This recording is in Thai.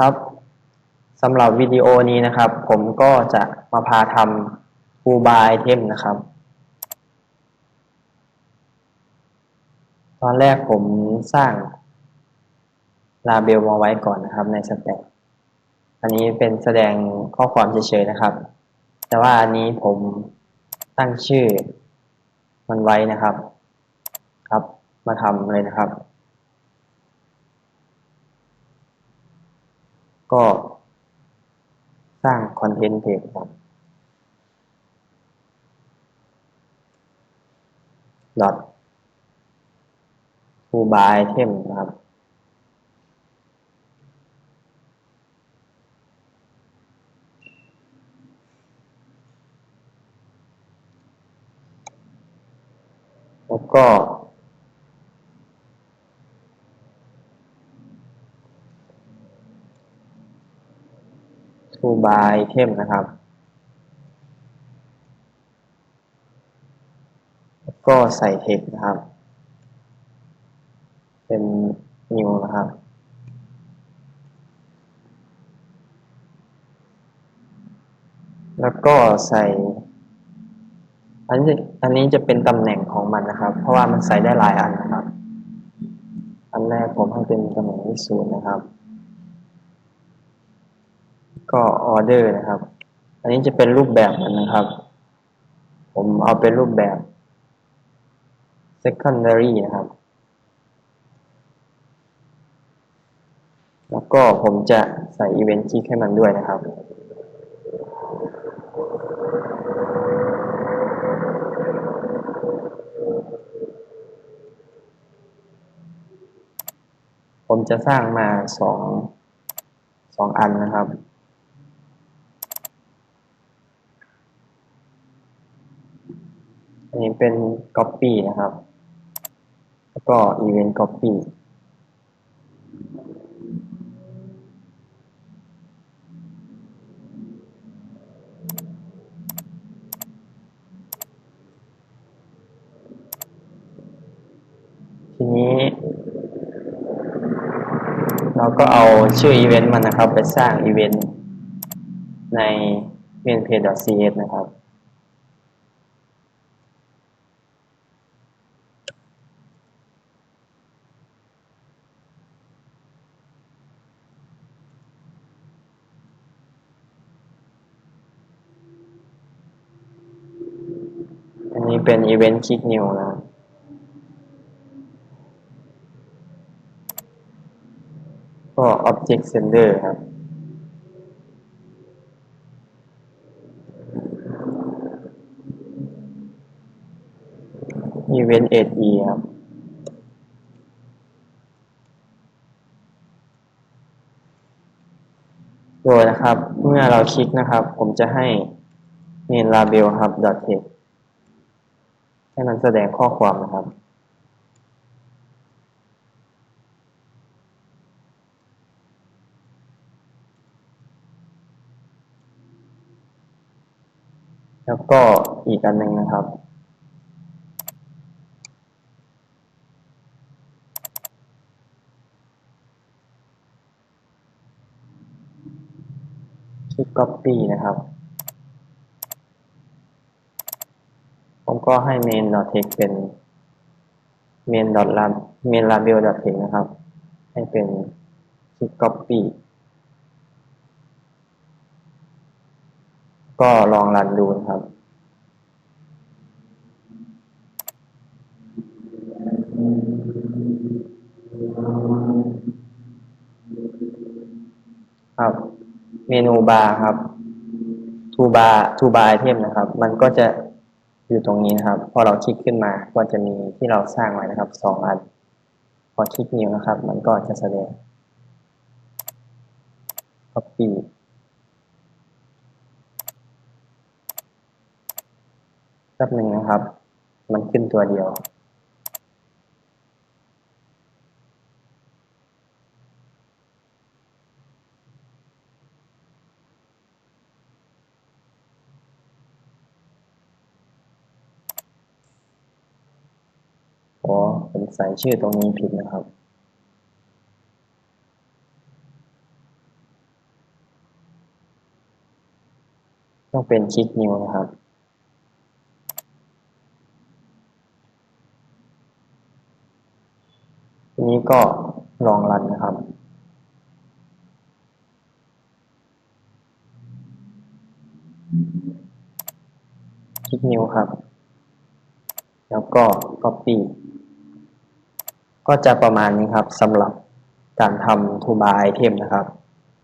ครับสำหรับวิดีโอนี้นะครับ ผมก็จะมาพาทำฟูบายไอเทมนะครับ ตอนแรกผมสร้างลาเบลมาไว้ก่อนนะครับในสแต็กอันนี้เป็นแสดงข้อความเฉยๆนะครับ แต่ว่าอันนี้ผมตั้งชื่อมันไว้นะครับ ครับ มาทำเลยนะครับ ก็สร้างคอนเทนต์เพจครับ dot to buy item นะครับ แล้วก็ to buy item นะครับ ก็ใส่ text นะครับ เป็น new นะครับแล้วก็ใส่ อันนี้อันนี้จะเป็นตำแหน่งของมันนะครับ เพราะว่ามันใส่ได้หลายอันนะครับ อันแรกผมให้เป็นตำแหน่งที่ศูนย์นะครับ ก็ออเดอร์นะครับ อันนี้จะเป็นรูปแบบมันนะครับ ผมเอาเป็นรูปแบบ secondary นะครับ แล้วก็ผมจะใส่ event kick ให้มันด้วยนะครับผมจะสร้างมาสองสองอันนะครับ นี้เป็น copy นะครับ แล้วก็ event copy ทีนี้ เราก็เอาชื่ออีเวนต์มันนะครับ ไปสร้างอีเวนต์ใน mainpage.cs นะครับ อันนี้เป็น event click new นะครับก็ object sender ครับ event 8e ครับ โดยนะครับ เมื่อเราคลิกนะครับ ผมจะให้ main label ครับ .text ให้มันแสดงข้อความนะครับ แล้วก็อีกอันหนึ่งนะครับคลิก copy นะครับ ผม ก็ให้ main text เป็น main lab main label text นะครับ ให้เป็นคลิก copy ก็ลองรันดูนะครับครับเมนูบาร์ครับทูบาร์ทูบาร์ไอเทมนะครับ มันก็จะ อยู่ตรงนี้นะครับ พอเราคลิกขึ้นมาก็จะมีที่เราสร้างไว้นะครับสองอัน พอคลิกนิ้วนะครับ มันก็จะแสดง copy แป๊บหนึ่งนะครับ มันขึ้นตัวเดียว ใส่ชื่อตรงนี้ผิดนะครับ ต้องเป็นคลิกนิวนะครับทีนี้ก็ลองรันนะครับคลิกนิวครับ แล้วก็ copy ก็จะประมาณนี้ครับสำหรับการทำ Toolbar Item นะครับ